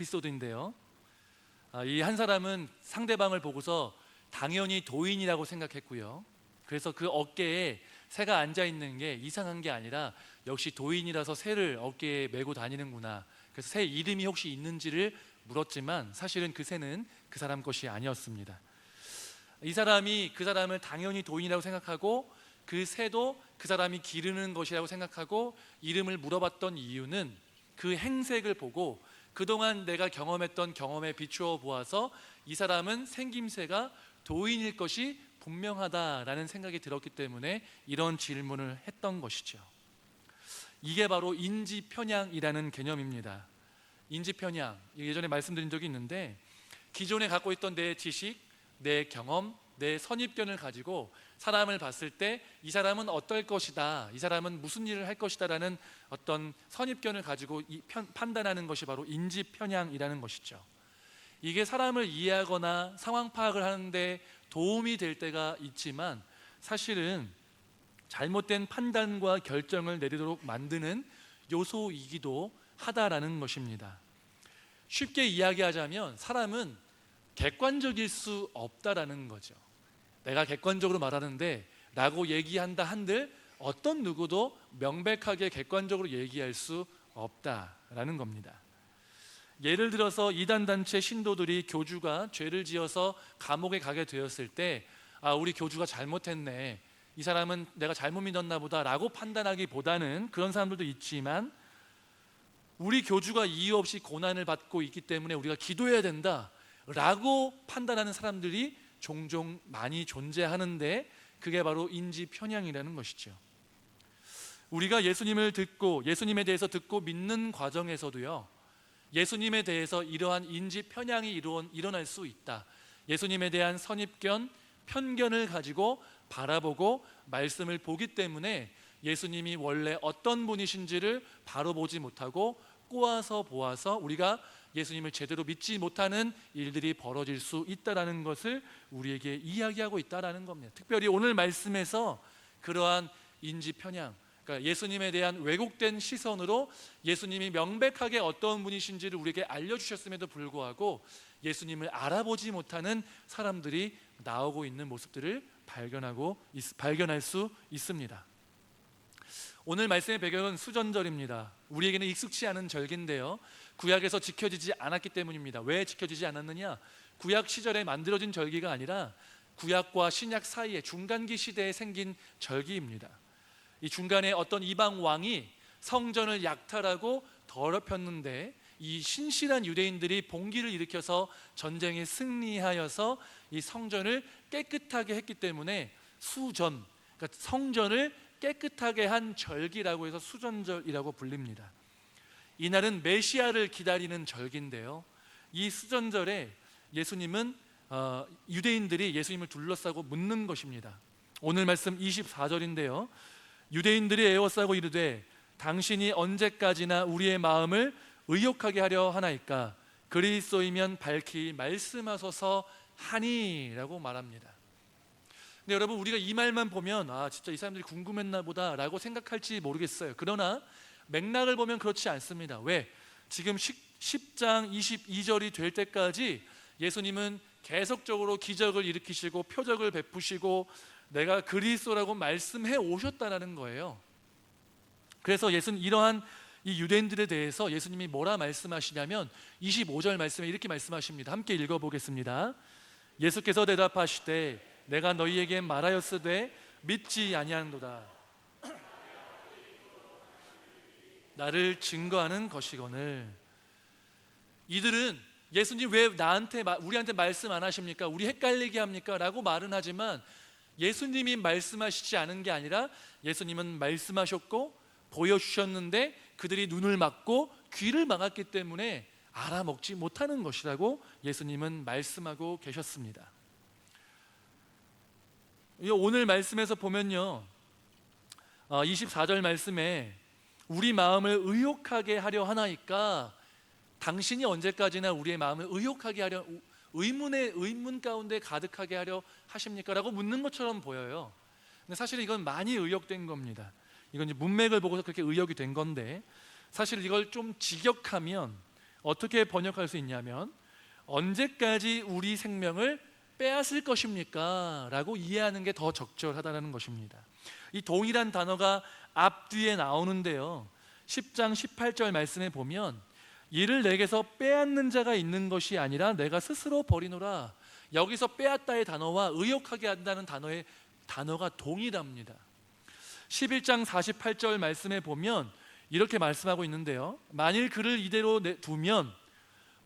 에피소드인데요. 아, 이한 사람은 상대방을 보고서 당연히 도인이라고 생각했고요. 그래서 그 어깨에 새가 앉아 있는 게 이상한 게 아니라 역시 도인이라서 새를 어깨에 메고 다니는구나. 그래서 새 이름이 혹시 있는지를 물었지만 사실은 그 새는 그 사람 것이 아니었습니다. 이 사람이 그 사람을 당연히 도인이라고 생각하고 그 새도 그 사람이 기르는 것이라고 생각하고 이름을 물어봤던 이유는 그 행색을 보고 그동안 내가 경험했던 경험에 비추어 보아서 이 사람은 생김새가 도인일 것이 분명하다라는 생각이 들었기 때문에 이런 질문을 했던 것이죠. 이게 바로 인지 편향이라는 개념입니다. 인지 편향 예전에 말씀드린 적이 있는데 기존에 갖고 있던 내 지식, 내 경험, 내 선입견을 가지고 사람을 봤을 때 이 사람은 어떨 것이다, 이 사람은 무슨 일을 할 것이다라는 어떤 선입견을 가지고 이 편- 판단하는 것이 바로 인지 편향이라는 것이죠. 이게 사람을 이해하거나 상황 파악을 하는데 도움이 될 때가 있지만 사실은 잘못된 판단과 결정을 내리도록 만드는 요소이기도 하다라는 것입니다. 쉽게 이야기하자면 사람은 객관적일 수 없다라는 거죠. 내가 객관적으로 말하는데 라고 얘기한다 한들 어떤 누구도 명백하게 객관적으로 얘기할 수 없다라는 겁니다. 예를 들어서 이단 단체 신도들이 교주가 죄를 지어서 감옥에 가게 되었을 때 아, 우리 교주가 잘못했네. 이 사람은 내가 잘못 믿었나 보다라고 판단하기보다는 그런 사람들도 있지만 우리 교주가 이유 없이 고난을 받고 있기 때문에 우리가 기도해야 된다라고 판단하는 사람들이 종종 많이 존재하는데 그게 바로 인지 편향이라는 것이죠. 우리가 예수님을 듣고 예수님에 대해서 듣고 믿는 과정에서도요. 예수님에 대해서 이러한 인지 편향이 일어, 일어날 수 있다. 예수님에 대한 선입견, 편견을 가지고 바라보고 말씀을 보기 때문에 예수님이 원래 어떤 분이신지를 바로 보지 못하고 꼬아서 보아서 우리가 예수님을 제대로 믿지 못하는 일들이 벌어질 수 있다라는 것을 우리에게 이야기하고 있다라는 겁니다. 특별히 오늘 말씀에서 그러한 인지 편향, 그러니까 예수님에 대한 왜곡된 시선으로 예수님이 명백하게 어떤 분이신지를 우리에게 알려주셨음에도 불구하고 예수님을 알아보지 못하는 사람들이 나오고 있는 모습들을 발견하고 있- 발견할 수 있습니다. 오늘 말씀의 배경은 수전절입니다. 우리에게는 익숙치 않은 절기인데요. 구약에서 지켜지지 않았기 때문입니다. 왜 지켜지지 않았느냐? 구약 시절에 만들어진 절기가 아니라 구약과 신약 사이에 중간기 시대에 생긴 절기입니다. 이 중간에 어떤 이방 왕이 성전을 약탈하고 더럽혔는데 이 신실한 유대인들이 봉기를 일으켜서 전쟁에 승리하여서 이 성전을 깨끗하게 했기 때문에 수전, 그러니까 성전을 깨끗하게 한 절기라고 해서 수전절이라고 불립니다. 이날은 메시아를 기다리는 절기인데요. 이 수전절에 예수님은 어, 유대인들이 예수님을 둘러싸고 묻는 것입니다. 오늘 말씀 24절인데요. 유대인들이 애워싸고 이르되 당신이 언제까지나 우리의 마음을 의욕하게 하려 하나이까 그리스도이면 밝히 말씀하소서 하니라고 말합니다. 근데 여러분 우리가 이 말만 보면 아 진짜 이 사람들이 궁금했나 보다라고 생각할지 모르겠어요. 그러나 맥락을 보면 그렇지 않습니다. 왜? 지금 10, 장 22절이 될 때까지 예수님은 계속적으로 기적을 일으키시고 표적을 베푸시고 내가 그리스도라고 말씀해 오셨다라는 거예요. 그래서 예수는 이러한 이 유대인들에 대해서 예수님이 뭐라 말씀하시냐면 25절 말씀에 이렇게 말씀하십니다. 함께 읽어 보겠습니다. 예수께서 대답하시되 내가 너희에게 말하였으되 믿지 아니하는도다. 나를 증거하는 것이거늘 이들은 예수님 왜 나한테 마- 우리한테 말씀 안 하십니까? 우리 헷갈리게 합니까? 라고 말은 하지만 예수님이 말씀하시지 않은 게 아니라 예수님은 말씀하셨고 보여주셨는데 그들이 눈을 막고 귀를 막았기 때문에 알아먹지 못하는 것이라고 예수님은 말씀하고 계셨습니다. 이 오늘 말씀에서 보면요, 어, 24절 말씀에 우리 마음을 의욕하게 하려 하나이까 당신이 언제까지나 우리의 마음을 의욕하게 하려 의문의 의문 가운데 가득하게 하려 하십니까라고 묻는 것처럼 보여요. 근데 사실 이건 많이 의욕된 겁니다. 이건 이제 문맥을 보고서 그렇게 의욕이 된 건데 사실 이걸 좀 직역하면 어떻게 번역할 수 있냐면 언제까지 우리 생명을 빼앗을 것입니까? 라고 이해하는 게 더 적절하다는 것입니다. 이 동일한 단어가 앞뒤에 나오는데요. 10장 18절 말씀에 보면 이를 내게서 빼앗는 자가 있는 것이 아니라 내가 스스로 버리노라. 여기서 빼앗다의 단어와 의욕하게 한다는 단어의 단어가 동일합니다. 11장 48절 말씀에 보면 이렇게 말씀하고 있는데요. 만일 그를 이대로 내- 두면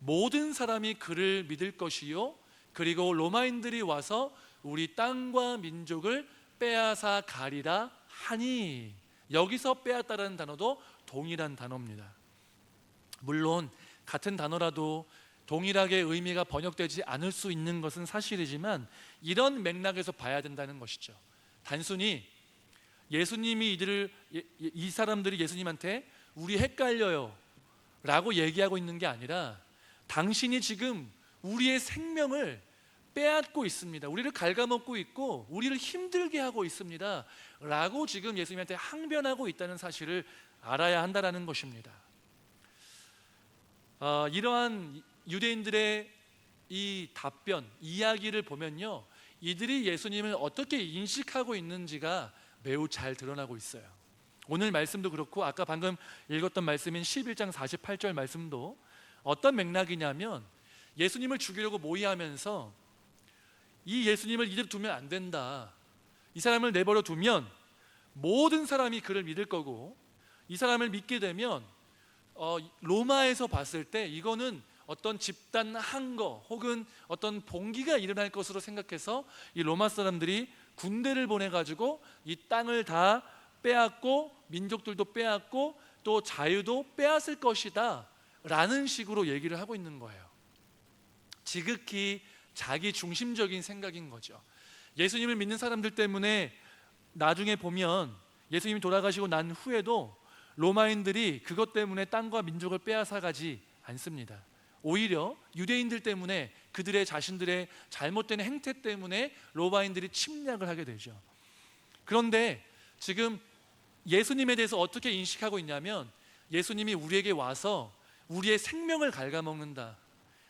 모든 사람이 그를 믿을 것이요 그리고 로마인들이 와서 우리 땅과 민족을 빼앗아 가리라 하니 여기서 빼앗다라는 단어도 동일한 단어입니다. 물론 같은 단어라도 동일하게 의미가 번역되지 않을 수 있는 것은 사실이지만 이런 맥락에서 봐야 된다는 것이죠. 단순히 예수님이 이들을 예- 예- 이 사람들이 예수님한테 우리 헷갈려요라고 얘기하고 있는 게 아니라 당신이 지금 우리의 생명을 빼앗고 있습니다. 우리를 갉아먹고 있고 우리를 힘들게 하고 있습니다. 라고 지금 예수님한테 항변하고 있다는 사실을 알아야 한다라는 것입니다. 아, 이러한 유대인들의 이 답변, 이야기를 보면요. 이들이 예수님을 어떻게 인식하고 있는지가 매우 잘 드러나고 있어요. 오늘 말씀도 그렇고 아까 방금 읽었던 말씀인 11장 48절 말씀도 어떤 맥락이냐면 예수님을 죽이려고 모의하면서 이 예수님을 이대로 두면 안 된다. 이 사람을 내버려 두면 모든 사람이 그를 믿을 거고 이 사람을 믿게 되면 어, 로마에서 봤을 때 이거는 어떤 집단 항거 혹은 어떤 봉기가 일어날 것으로 생각해서 이 로마 사람들이 군대를 보내 가지고 이 땅을 다 빼앗고 민족들도 빼앗고 또 자유도 빼앗을 것이다 라는 식으로 얘기를 하고 있는 거예요. 지극히 자기 중심적인 생각인 거죠. 예수님을 믿는 사람들 때문에 나중에 보면 예수님이 돌아가시고 난 후에도 로마인들이 그것 때문에 땅과 민족을 빼앗아 가지 않습니다. 오히려 유대인들 때문에 그들의 자신들의 잘못된 행태 때문에 로마인들이 침략을 하게 되죠. 그런데 지금 예수님에 대해서 어떻게 인식하고 있냐면 예수님이 우리에게 와서 우리의 생명을 갉아먹는다.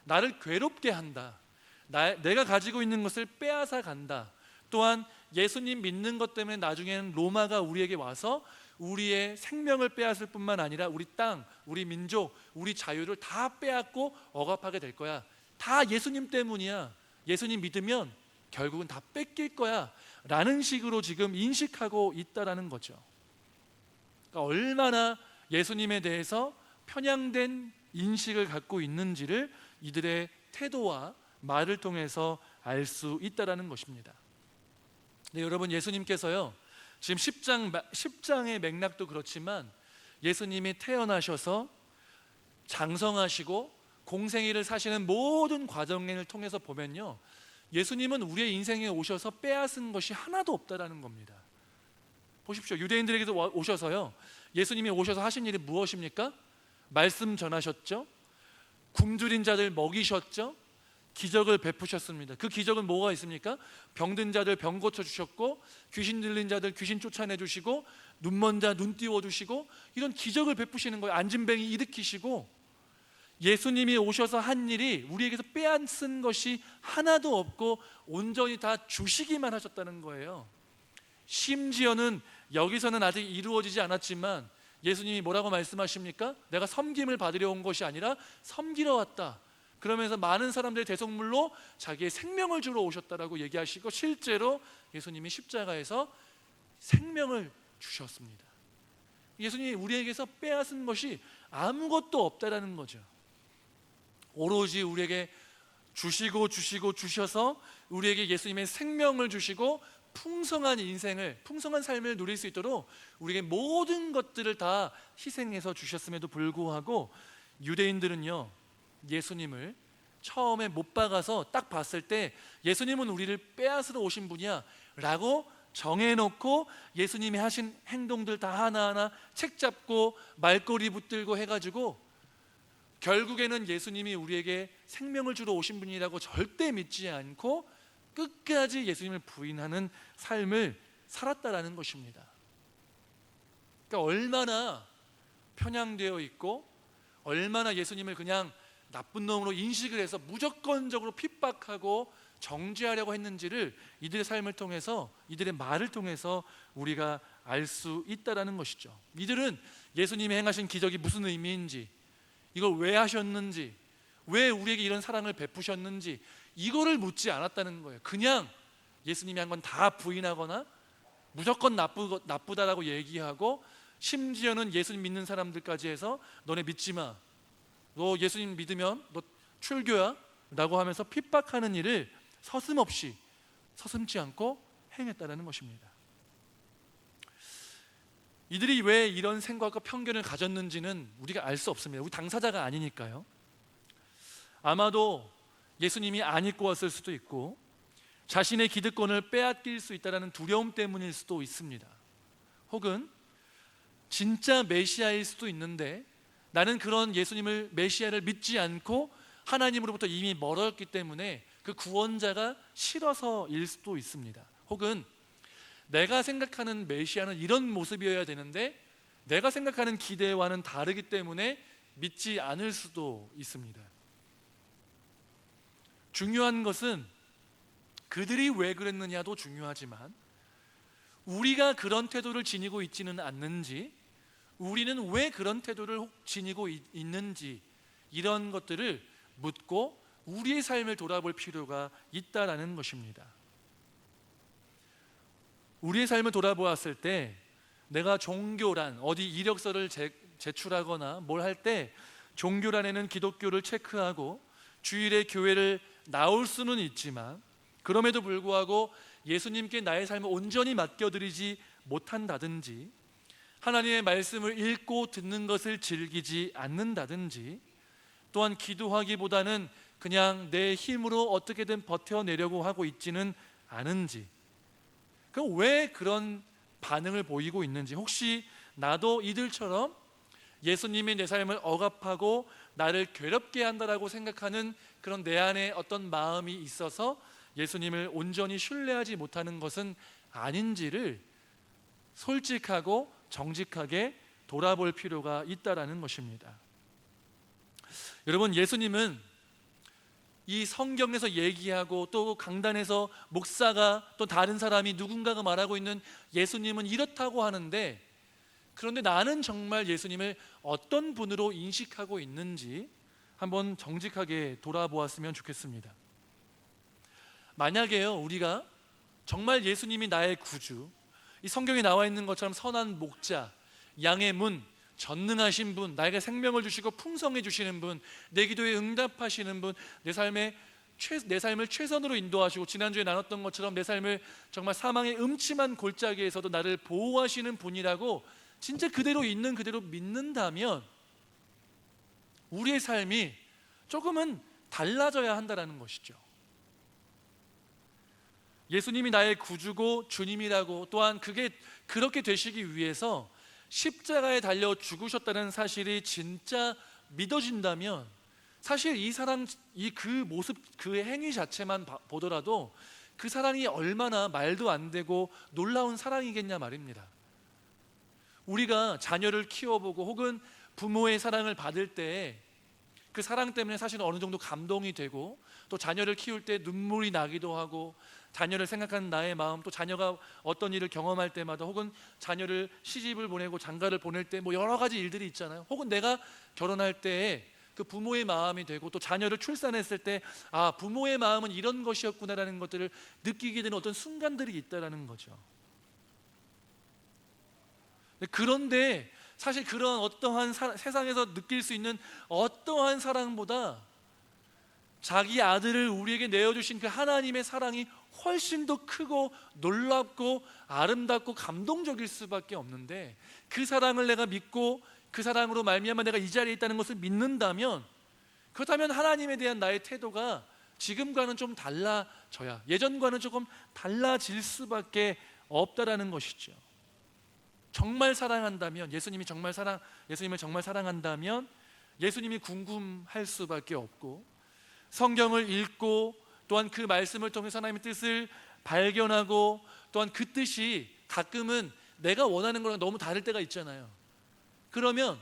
나를 괴롭게 한다. 나, 내가 가지고 있는 것을 빼앗아 간다. 또한 예수님 믿는 것 때문에 나중에는 로마가 우리에게 와서 우리의 생명을 빼앗을 뿐만 아니라 우리 땅, 우리 민족, 우리 자유를 다 빼앗고 억압하게 될 거야. 다 예수님 때문이야. 예수님 믿으면 결국은 다 뺏길 거야. 라는 식으로 지금 인식하고 있다라는 거죠. 그러니까 얼마나 예수님에 대해서 편향된 인식을 갖고 있는지를 이들의 태도와 말을 통해서 알 수 있다라는 것입니다. 네, 여러분 예수님께서요. 지금 10장 10장의 맥락도 그렇지만 예수님이 태어나셔서 장성하시고 공생애를 사시는 모든 과정을 통해서 보면요. 예수님은 우리의 인생에 오셔서 빼앗은 것이 하나도 없다라는 겁니다. 보십시오. 유대인들에게도 와- 오셔서요. 예수님이 오셔서 하신 일이 무엇입니까? 말씀 전하셨죠. 굶주린 자들 먹이셨죠. 기적을 베푸셨습니다. 그 기적은 뭐가 있습니까? 병든 자들 병 고쳐 주셨고 귀신 들린 자들 귀신 쫓아내 주시고 눈먼 자 눈 띄워 주시고 이런 기적을 베푸시는 거예요. 안진뱅이 일으키시고 예수님이 오셔서 한 일이 우리에게서 빼앗은 것이 하나도 없고 온전히 다 주시기만 하셨다는 거예요. 심지어는 여기서는 아직 이루어지지 않았지만 예수님이 뭐라고 말씀하십니까? 내가 섬김을 받으려 온 것이 아니라 섬기러 왔다. 그러면서 많은 사람들의 대속물로 자기의 생명을 주러 오셨다라고 얘기하시고 실제로 예수님이 십자가에서 생명을 주셨습니다. 예수님이 우리에게서 빼앗은 것이 아무것도 없다라는 거죠. 오로지 우리에게 주시고 주시고 주셔서 우리에게 예수님의 생명을 주시고 풍성한 인생을 풍성한 삶을 누릴 수 있도록 우리에게 모든 것들을 다 희생해서 주셨음에도 불구하고 유대인들은요 예수님을 처음에 못 박아서 딱 봤을 때 예수님은 우리를 빼앗으러 오신 분이야 라고 정해놓고 예수님이 하신 행동들 다 하나하나 책 잡고 말꼬리 붙들고 해가지고 결국에는 예수님이 우리에게 생명을 주러 오신 분이라고 절대 믿지 않고 끝까지 예수님을 부인하는 삶을 살았다라는 것입니다. 그러니까 얼마나 편향되어 있고 얼마나 예수님을 그냥 나쁜 놈으로 인식을 해서 무조건적으로 핍박하고 정죄하려고 했는지를 이들의 삶을 통해서 이들의 말을 통해서 우리가 알 수 있다라는 것이죠. 이들은 예수님이 행하신 기적이 무슨 의미인지, 이걸 왜 하셨는지, 왜 우리에게 이런 사랑을 베푸셨는지 이거를 묻지 않았다는 거예요. 그냥 예수님이 한 건 다 부인하거나 무조건 나쁘, 나쁘다라고 얘기하고 심지어는 예수님 믿는 사람들까지 해서 너네 믿지 마. 너 예수님 믿으면 너 출교야. 라고 하면서 핍박하는 일을 서슴없이 서슴지 않고 행했다라는 것입니다. 이들이 왜 이런 생각과 편견을 가졌는지는 우리가 알 수 없습니다. 우리 당사자가 아니니까요. 아마도 예수님이 안 입고 왔을 수도 있고 자신의 기득권을 빼앗길 수 있다는 두려움 때문일 수도 있습니다. 혹은 진짜 메시아일 수도 있는데 나는 그런 예수님을 메시아를 믿지 않고 하나님으로부터 이미 멀었기 때문에 그 구원자가 싫어서일 수도 있습니다. 혹은 내가 생각하는 메시아는 이런 모습이어야 되는데 내가 생각하는 기대와는 다르기 때문에 믿지 않을 수도 있습니다. 중요한 것은 그들이 왜 그랬느냐도 중요하지만 우리가 그런 태도를 지니고 있지는 않는지 우리는 왜 그런 태도를 지니고 있- 있는지 이런 것들을 묻고 우리의 삶을 돌아볼 필요가 있다라는 것입니다. 우리의 삶을 돌아보았을 때 내가 종교란 어디 이력서를 제, 제출하거나 뭘 할 때 종교란에는 기독교를 체크하고 주일에 교회를 나올 수는 있지만 그럼에도 불구하고 예수님께 나의 삶을 온전히 맡겨드리지 못한다든지 하나님의 말씀을 읽고 듣는 것을 즐기지 않는다든지 또한 기도하기보다는 그냥 내 힘으로 어떻게든 버텨내려고 하고 있지는 않은지. 그럼 왜 그런 반응을 보이고 있는지 혹시 나도 이들처럼 예수님이 내 삶을 억압하고 나를 괴롭게 한다라고 생각하는 그런 내 안에 어떤 마음이 있어서 예수님을 온전히 신뢰하지 못하는 것은 아닌지를 솔직하고 정직하게 돌아볼 필요가 있다라는 것입니다. 여러분 예수님은 이 성경에서 얘기하고 또 강단에서 목사가 또 다른 사람이 누군가가 말하고 있는 예수님은 이렇다고 하는데 그런데 나는 정말 예수님을 어떤 분으로 인식하고 있는지 한번 정직하게 돌아보았으면 좋겠습니다. 만약에요, 우리가 정말 예수님이 나의 구주, 이 성경에 나와 있는 것처럼 선한 목자, 양의 문, 전능하신 분, 나에게 생명을 주시고 풍성해 주시는 분, 내 기도에 응답하시는 분, 내 삶에 최, 내 삶을 최선으로 인도하시고 지난주에 나눴던 것처럼 내 삶을 정말 사망의 음침한 골짜기에서도 나를 보호하시는 분이라고 진짜 그대로 있는 그대로 믿는다면 우리의 삶이 조금은 달라져야 한다라는 것이죠. 예수님이 나의 구주고 주님이라고 또한 그게 그렇게 되시기 위해서 십자가에 달려 죽으셨다는 사실이 진짜 믿어진다면 사실 이 사랑 이그 모습 그 행위 자체만 봐- 보더라도 그 사랑이 얼마나 말도 안 되고 놀라운 사랑이겠냐 말입니다. 우리가 자녀를 키워보고 혹은 부모의 사랑을 받을 때 그 사랑 때문에 사실 어느 정도 감동이 되고 또 자녀를 키울 때 눈물이 나기도 하고 자녀를 생각하는 나의 마음 또 자녀가 어떤 일을 경험할 때마다 혹은 자녀를 시집을 보내고 장가를 보낼 때 뭐 여러 가지 일들이 있잖아요. 혹은 내가 결혼할 때에 그 부모의 마음이 되고 또 자녀를 출산했을 때 아 부모의 마음은 이런 것이었구나라는 것들을 느끼게 되는 어떤 순간들이 있다라는 거죠. 그런데 사실 그런 어떠한 사- 세상에서 느낄 수 있는 어떠한 사랑보다 자기 아들을 우리에게 내어주신 그 하나님의 사랑이 훨씬 더 크고 놀랍고 아름답고 감동적일 수밖에 없는데 그 사랑을 내가 믿고 그 사랑으로 말미암아 내가 이 자리에 있다는 것을 믿는다면 그렇다면 하나님에 대한 나의 태도가 지금과는 좀 달라져야 예전과는 조금 달라질 수밖에 없다라는 것이죠. 정말 사랑한다면 예수님이 정말 사랑 예수님을 정말 사랑한다면 예수님이 궁금할 수밖에 없고 성경을 읽고 또한 그 말씀을 통해서 하나님의 뜻을 발견하고 또한 그 뜻이 가끔은 내가 원하는 거랑 너무 다를 때가 있잖아요. 그러면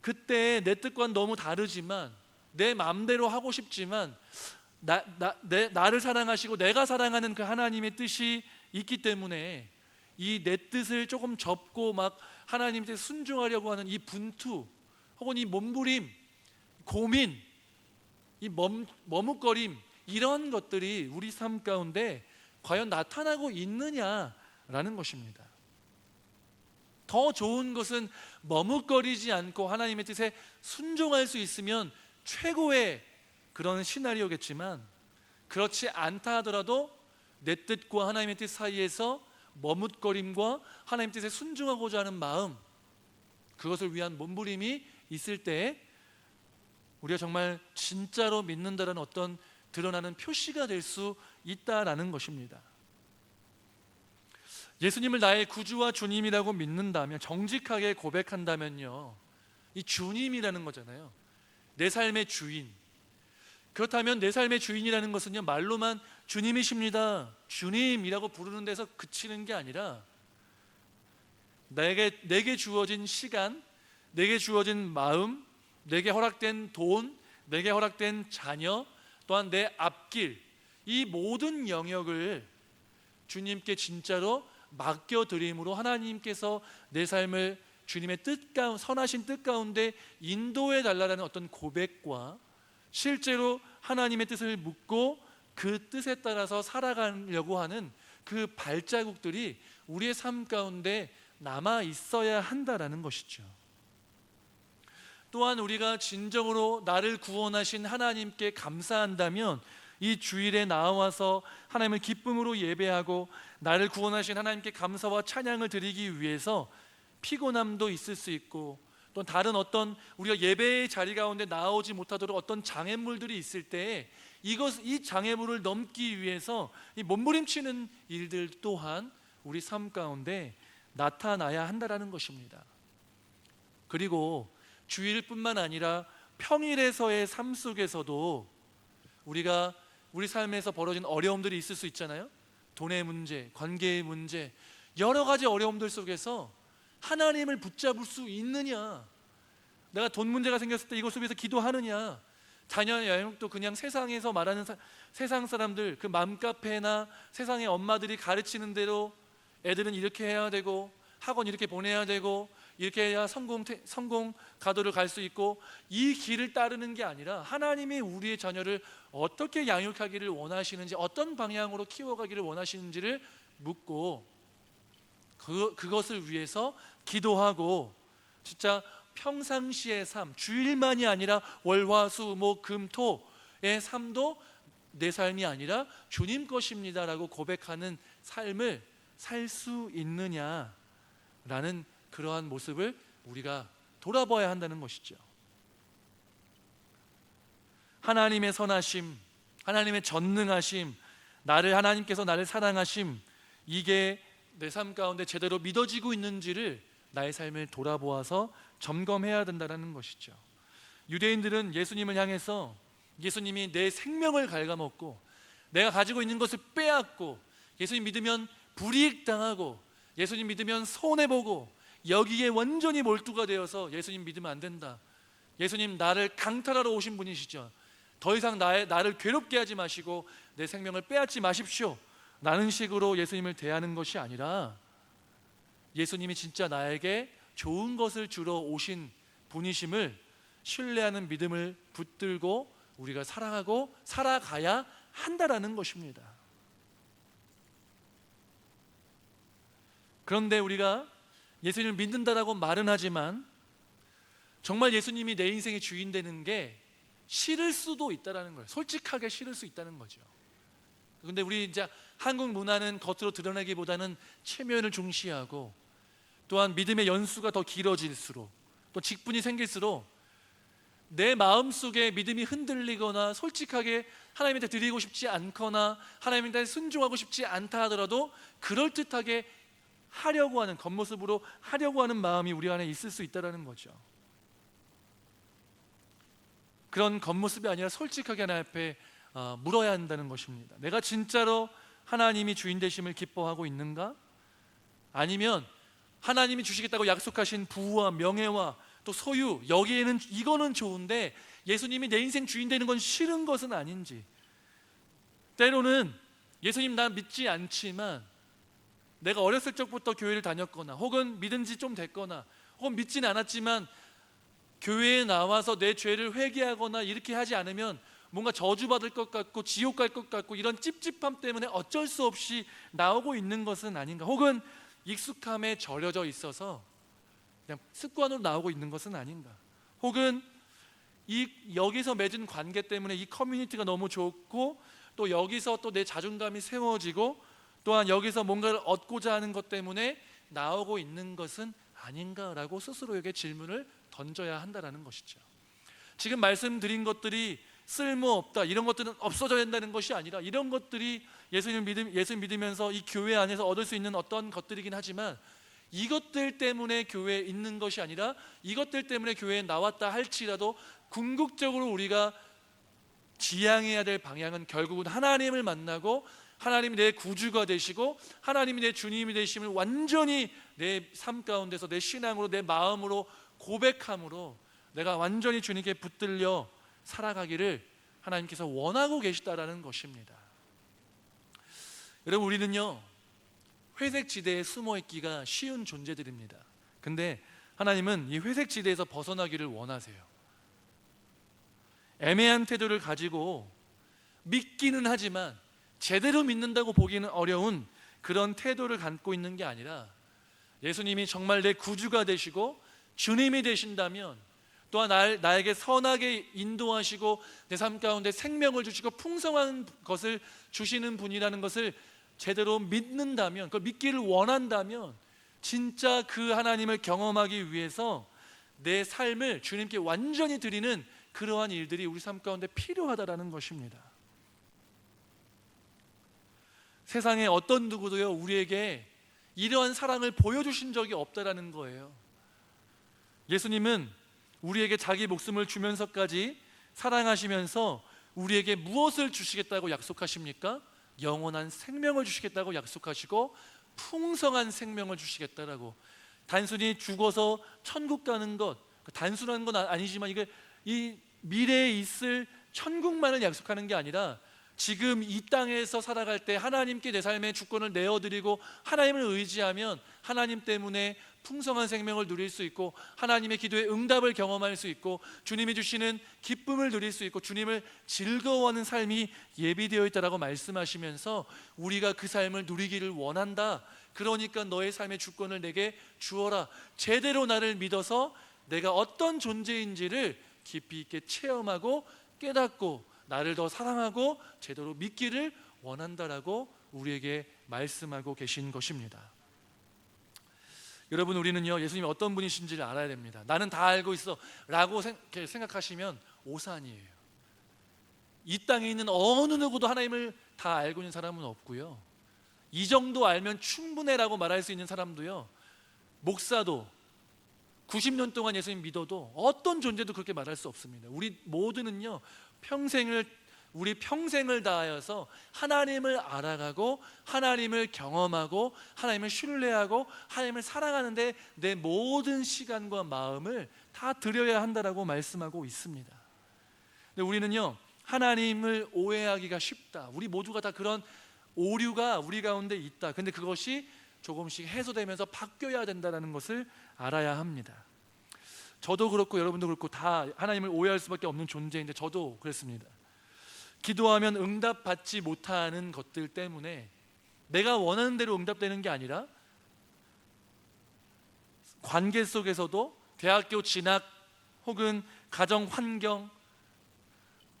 그때 내 뜻과는 너무 다르지만 내 마음대로 하고 싶지만 나, 나, 내, 나를 사랑하시고 내가 사랑하는 그 하나님의 뜻이 있기 때문에 이 내 뜻을 조금 접고 막 하나님께 순종하려고 하는 이 분투 혹은 이 몸부림, 고민, 이 멈, 머뭇거림 이런 것들이 우리 삶 가운데 과연 나타나고 있느냐라는 것입니다. 더 좋은 것은 머뭇거리지 않고 하나님의 뜻에 순종할 수 있으면 최고의 그런 시나리오겠지만 그렇지 않다 하더라도 내 뜻과 하나님의 뜻 사이에서 머뭇거림과 하나님 뜻에 순종하고자 하는 마음 그것을 위한 몸부림이 있을 때 우리가 정말 진짜로 믿는다는 어떤 드러나는 표시가 될 수 있다라는 것입니다. 예수님을 나의 구주와 주님이라고 믿는다면 정직하게 고백한다면요. 이 주님이라는 거잖아요. 내 삶의 주인. 그렇다면 내 삶의 주인이라는 것은요 말로만 주님이십니다. 주님이라고 부르는 데서 그치는 게 아니라 내게 내게 주어진 시간, 내게 주어진 마음, 내게 허락된 돈, 내게 허락된 자녀, 또한 내 앞길 이 모든 영역을 주님께 진짜로 맡겨 드림으로 하나님께서 내 삶을 주님의 뜻 가운 선하신 뜻 가운데 인도해 달라는 어떤 고백과 실제로 하나님의 뜻을 묻고 그 뜻에 따라서 살아가려고 하는 그 발자국들이 우리의 삶 가운데 남아 있어야 한다라는 것이죠. 또한 우리가 진정으로 나를 구원하신 하나님께 감사한다면 이 주일에 나와서 하나님을 기쁨으로 예배하고 나를 구원하신 하나님께 감사와 찬양을 드리기 위해서 피곤함도 있을 수 있고 또 다른 어떤 우리가 예배의 자리 가운데 나오지 못하도록 어떤 장애물들이 있을 때 이것 이 장애물을 넘기 위해서 이 몸부림치는 일들 또한 우리 삶 가운데 나타나야 한다라는 것입니다. 그리고 주일뿐만 아니라 평일에서의 삶 속에서도 우리가 우리 삶에서 벌어진 어려움들이 있을 수 있잖아요. 돈의 문제, 관계의 문제, 여러 가지 어려움들 속에서 하나님을 붙잡을 수 있느냐? 내가 돈 문제가 생겼을 때 이것을 위해서 기도하느냐? 자녀 양육도 그냥 세상에서 말하는 사- 세상 사람들 그 맘카페나 세상의 엄마들이 가르치는 대로 애들은 이렇게 해야 되고 학원 이렇게 보내야 되고 이렇게 해야 성공 태- 성공 가도를 갈 수 있고 이 길을 따르는 게 아니라 하나님이 우리의 자녀를 어떻게 양육하기를 원하시는지 어떤 방향으로 키워가기를 원하시는지를 묻고 그, 그것을 위해서 기도하고 진짜 평상시의 삶 주일만이 아니라 월화수목금토의 삶도 내 삶이 아니라 주님 것입니다라고 고백하는 삶을 살 수 있느냐라는 그러한 모습을 우리가 돌아봐야 한다는 것이죠. 하나님의 선하심, 하나님의 전능하심, 나를 하나님께서 나를 사랑하심 이게 내 삶 가운데 제대로 믿어지고 있는지를 나의 삶을 돌아보아서 점검해야 된다는 것이죠. 유대인들은 예수님을 향해서 예수님이 내 생명을 갉아먹고 내가 가지고 있는 것을 빼앗고 예수님 믿으면 불이익 당하고 예수님 믿으면 손해 보고 여기에 완전히 몰두가 되어서 예수님 믿으면 안 된다. 예수님 나를 강탈하러 오신 분이시죠. 더 이상 나의, 나를 괴롭게 하지 마시고 내 생명을 빼앗지 마십시오. 라는 식으로 예수님을 대하는 것이 아니라 예수님이 진짜 나에게 좋은 것을 주러 오신 분이심을 신뢰하는 믿음을 붙들고 우리가 사랑하고 살아가야 한다라는 것입니다. 그런데 우리가 예수님을 믿는다라고 말은 하지만 정말 예수님이 내 인생의 주인 되는 게 싫을 수도 있다라는 거예요. 솔직하게 싫을 수 있다는 거죠. 근데 우리 이제 한국 문화는 겉으로 드러내기보다는 체면을 중시하고 또한 믿음의 연수가 더 길어질수록 또 직분이 생길수록 내 마음 속에 믿음이 흔들리거나 솔직하게 하나님한테 드리고 싶지 않거나 하나님한테 순종하고 싶지 않다 하더라도 그럴 듯하게 하려고 하는 겉모습으로 하려고 하는 마음이 우리 안에 있을 수 있다라는 거죠. 그런 겉모습이 아니라 솔직하게 하나님 앞에 어, 물어야 한다는 것입니다. 내가 진짜로 하나님이 주인 되심을 기뻐하고 있는가? 아니면 하나님이 주시겠다고 약속하신 부와 명예와 또 소유 여기에는 이거는 좋은데 예수님이 내 인생 주인 되는 건 싫은 것은 아닌지 때로는 예수님 나 믿지 않지만 내가 어렸을 적부터 교회를 다녔거나 혹은 믿은 지 좀 됐거나 혹은 믿진 않았지만 교회에 나와서 내 죄를 회개하거나 이렇게 하지 않으면 뭔가 저주받을 것 같고 지옥 갈 것 같고 이런 찝찝함 때문에 어쩔 수 없이 나오고 있는 것은 아닌가? 혹은 익숙함에 절여져 있어서 그냥 습관으로 나오고 있는 것은 아닌가? 혹은 이 여기서 맺은 관계 때문에 이 커뮤니티가 너무 좋고 또 여기서 또 내 자존감이 세워지고 또한 여기서 뭔가를 얻고자 하는 것 때문에 나오고 있는 것은 아닌가라고 스스로에게 질문을 던져야 한다라는 것이죠. 지금 말씀드린 것들이 쓸모없다 이런 것들은 없어져야 된다는 것이 아니라 이런 것들이 예수님 믿음 예수 믿으면서 이 교회 안에서 얻을 수 있는 어떤 것들이긴 하지만 이것들 때문에 교회에 있는 것이 아니라 이것들 때문에 교회에 나왔다 할지라도 궁극적으로 우리가 지향해야 될 방향은 결국은 하나님을 만나고 하나님이 내 구주가 되시고 하나님이 내 주님이 되심을 완전히 내 삶 가운데서 내 신앙으로 내 마음으로 고백함으로 내가 완전히 주님께 붙들려 살아가기를 하나님께서 원하고 계시다라는 것입니다. 여러분 우리는요 회색 지대에 숨어 있기가 쉬운 존재들입니다. 근데 하나님은 이 회색 지대에서 벗어나기를 원하세요. 애매한 태도를 가지고 믿기는 하지만 제대로 믿는다고 보기는 어려운 그런 태도를 갖고 있는 게 아니라 예수님이 정말 내 구주가 되시고 주님이 되신다면 또한 나, 나에게 선하게 인도하시고 내 삶 가운데 생명을 주시고 풍성한 것을 주시는 분이라는 것을 제대로 믿는다면 그걸 믿기를 원한다면 진짜 그 하나님을 경험하기 위해서 내 삶을 주님께 완전히 드리는 그러한 일들이 우리 삶 가운데 필요하다라는 것입니다. 세상에 어떤 누구도요 우리에게 이러한 사랑을 보여주신 적이 없다라는 거예요. 예수님은 우리에게 자기 목숨을 주면서까지 사랑하시면서 우리에게 무엇을 주시겠다고 약속하십니까? 영원한 생명을 주시겠다고 약속하시고 풍성한 생명을 주시겠다라고 단순히 죽어서 천국 가는 것 단순한 건 아- 아니지만 이게 이 미래에 있을 천국만을 약속하는 게 아니라 지금 이 땅에서 살아갈 때 하나님께 내 삶의 주권을 내어드리고 하나님을 의지하면 하나님 때문에 풍성한 생명을 누릴 수 있고 하나님의 기도에 응답을 경험할 수 있고 주님이 주시는 기쁨을 누릴 수 있고 주님을 즐거워하는 삶이 예비되어 있다라고 말씀하시면서 우리가 그 삶을 누리기를 원한다. 그러니까 너의 삶의 주권을 내게 주어라. 제대로 나를 믿어서 내가 어떤 존재인지를 깊이 있게 체험하고 깨닫고 나를 더 사랑하고 제대로 믿기를 원한다라고 우리에게 말씀하고 계신 것입니다. 여러분 우리는요 예수님이 어떤 분이신지를 알아야 됩니다. 나는 다 알고 있어라고 생각하시면 오산이에요. 이 땅에 있는 어느 누구도 하나님을 다 알고 있는 사람은 없고요. 이 정도 알면 충분해라고 말할 수 있는 사람도요. 목사도 90년 동안 예수님 믿어도 어떤 존재도 그렇게 말할 수 없습니다. 우리 모두는요 평생을 우리 평생을 다하여서 하나님을 알아가고 하나님을 경험하고 하나님을 신뢰하고 하나님을 사랑하는데 내 모든 시간과 마음을 다 드려야 한다라고 말씀하고 있습니다. 근데 우리는요 하나님을 오해하기가 쉽다. 우리 모두가 다 그런 오류가 우리 가운데 있다. 근데 그것이 조금씩 해소되면서 바뀌어야 된다는 것을 알아야 합니다. 저도 그렇고 여러분도 그렇고 다 하나님을 오해할 수밖에 없는 존재인데 저도 그랬습니다. 기도하면 응답받지 못하는 것들 때문에 내가 원하는 대로 응답되는 게 아니라 관계 속에서도 대학교 진학 혹은 가정 환경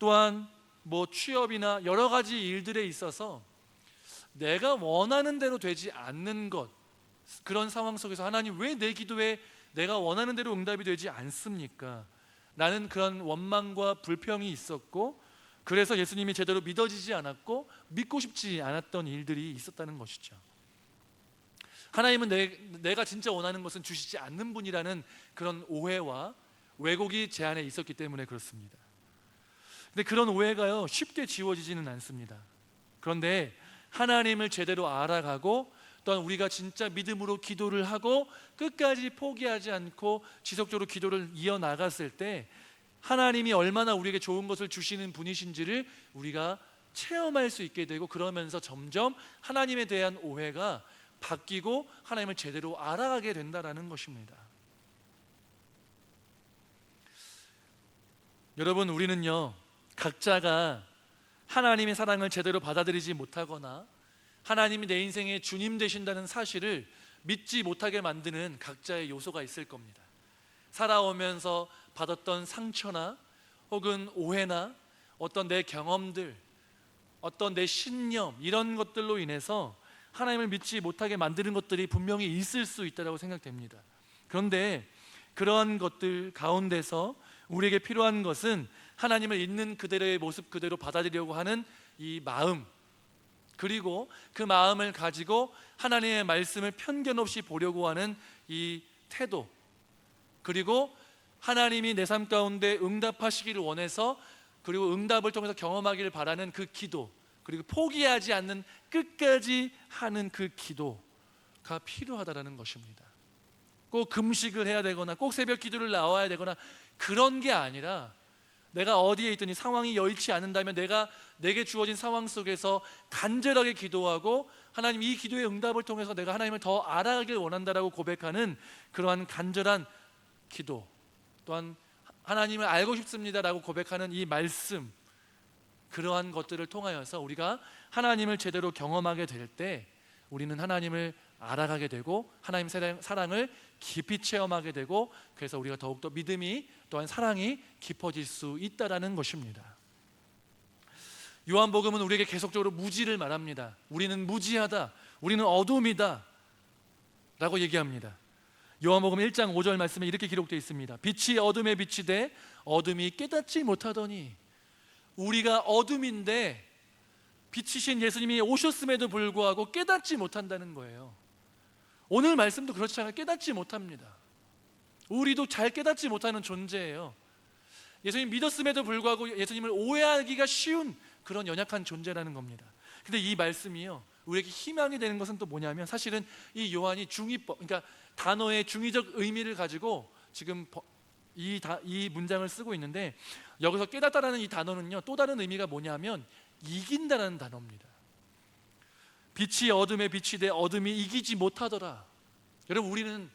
또한 뭐 취업이나 여러 가지 일들에 있어서 내가 원하는 대로 되지 않는 것 그런 상황 속에서 하나님 왜 내 기도에 내가 원하는 대로 응답이 되지 않습니까? 라는 그런 원망과 불평이 있었고 그래서 예수님이 제대로 믿어지지 않았고 믿고 싶지 않았던 일들이 있었다는 것이죠. 하나님은 내, 내가 진짜 원하는 것은 주시지 않는 분이라는 그런 오해와 왜곡이 제 안에 있었기 때문에 그렇습니다. 근데 그런 오해가요 쉽게 지워지지는 않습니다. 그런데 하나님을 제대로 알아가고 또한 우리가 진짜 믿음으로 기도를 하고 끝까지 포기하지 않고 지속적으로 기도를 이어 나갔을 때 하나님이 얼마나 우리에게 좋은 것을 주시는 분이신지를 우리가 체험할 수 있게 되고 그러면서 점점 하나님에 대한 오해가 바뀌고 하나님을 제대로 알아가게 된다라는 것입니다. 여러분 우리는요 각자가 하나님의 사랑을 제대로 받아들이지 못하거나 하나님이 내 인생의 주님 되신다는 사실을 믿지 못하게 만드는 각자의 요소가 있을 겁니다. 살아오면서 받았던 상처나 혹은 오해나 어떤 내 경험들, 어떤 내 신념 이런 것들로 인해서 하나님을 믿지 못하게 만드는 것들이 분명히 있을 수 있다고 생각됩니다. 그런데 그러한 것들 가운데서 우리에게 필요한 것은 하나님을 있는 그대로의 모습 그대로 받아들이려고 하는 이 마음 그리고 그 마음을 가지고 하나님의 말씀을 편견 없이 보려고 하는 이 태도 그리고 하나님이 내 삶 가운데 응답하시기를 원해서 그리고 응답을 통해서 경험하기를 바라는 그 기도 그리고 포기하지 않는 끝까지 하는 그 기도가 필요하다라는 것입니다. 꼭 금식을 해야 되거나 꼭 새벽 기도를 나와야 되거나 그런 게 아니라 내가 어디에 있더니 상황이 여의치 않는다면 내가 내게 주어진 상황 속에서 간절하게 기도하고 하나님 이 기도의 응답을 통해서 내가 하나님을 더 알아가길 원한다라고 고백하는 그러한 간절한 기도 또한 하나님을 알고 싶습니다라고 고백하는 이 말씀 그러한 것들을 통하여서 우리가 하나님을 제대로 경험하게 될 때 우리는 하나님을 알아가게 되고 하나님 사랑- 사랑을 깊이 체험하게 되고 그래서 우리가 더욱더 믿음이 또한 사랑이 깊어질 수 있다라는 것입니다. 요한복음은 우리에게 계속적으로 무지를 말합니다. 우리는 무지하다. 우리는 어둠이다. 라고 얘기합니다. 요한복음 1장 5절 말씀에 이렇게 기록되어 있습니다. 빛이 어둠에 비치되 어둠이 깨닫지 못하더니 우리가 어둠인데 빛이신 예수님이 오셨음에도 불구하고 깨닫지 못한다는 거예요. 오늘 말씀도 그렇잖아요. 깨닫지 못합니다. 우리도 잘 깨닫지 못하는 존재예요. 예수님 믿었음에도 불구하고 예수님을 오해하기가 쉬운 그런 연약한 존재라는 겁니다. 근데 이 말씀이요. 우리에게 희망이 되는 것은 또 뭐냐면 사실은 이 요한이 중의법 그러니까 단어의 중의적 의미를 가지고 지금 버- 이, 다, 이 문장을 쓰고 있는데 여기서 깨닫다라는 이 단어는요 또 다른 의미가 뭐냐면 이긴다라는 단어입니다. 빛이 어둠에 빛이 돼 어둠이 이기지 못하더라. 여러분 우리는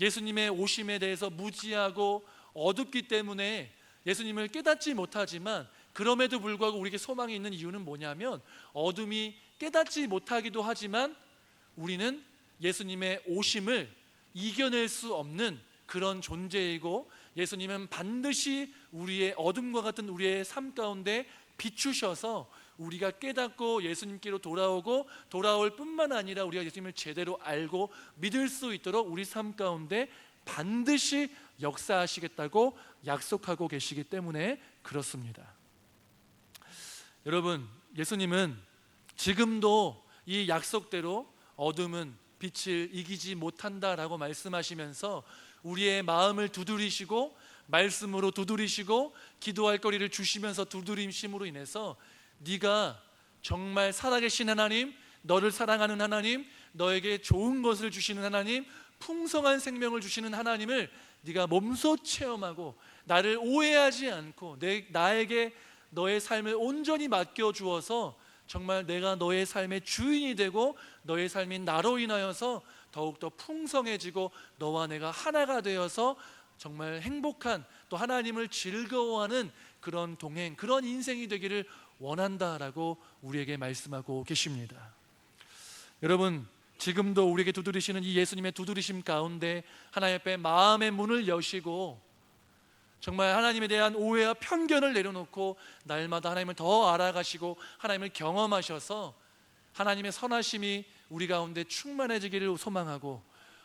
예수님의 오심에 대해서 무지하고 어둡기 때문에 예수님을 깨닫지 못하지만 그럼에도 불구하고 우리에게 소망이 있는 이유는 뭐냐면 어둠이 깨닫지 못하기도 하지만 우리는 예수님의 오심을 이겨낼 수 없는 그런 존재이고 예수님은 반드시 우리의 어둠과 같은 우리의 삶 가운데 비추셔서 우리가 깨닫고 예수님께로 돌아오고 돌아올 뿐만 아니라 우리가 예수님을 제대로 알고 믿을 수 있도록 우리 삶 가운데 반드시 역사하시겠다고 약속하고 계시기 때문에 그렇습니다. 여러분, 예수님은 지금도 이 약속대로 어둠은 빛을 이기지 못한다라고 말씀하시면서 우리의 마음을 두드리시고 말씀으로 두드리시고 기도할 거리를 주시면서 두드리심으로 인해서 네가 정말 살아계신 하나님, 너를 사랑하는 하나님, 너에게 좋은 것을 주시는 하나님, 풍성한 생명을 주시는 하나님을 네가 몸소 체험하고 나를 오해하지 않고 내 나에게 너의 삶을 온전히 맡겨 주어서 정말 내가 너의 삶의 주인이 되고 너의 삶이 나로 인하여서 더욱더 풍성해지고 너와 내가 하나가 되어서 정말 행복한 또 하나님을 즐거워하는 그런 동행, 그런 인생이 되기를 원한다라고 우리에게 말씀하고 계십니다. 여러분, 지금도 우리에게 두드리시는 이 예수님의 두드리심 가운데 하나님 앞에 마음의 문을 여시고 정말 하나님에 대한 오해와 편견을 내려놓고 날마다 하나님을 더 알아가시고 하나님을 경험하셔서 하나님의 선하심이 우리 가운데 충만해지기를 소망하고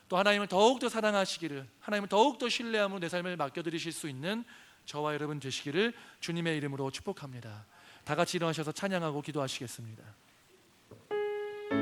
또 하나님을 더욱더 사랑하시기를 하나님을 더욱더 신뢰함으로 내 삶을 맡겨드리실 수 있는 저와 여러분 되시기를 주님의 이름으로 축복합니다 다 같이 일어나셔서 찬양하고 기도하시겠습니다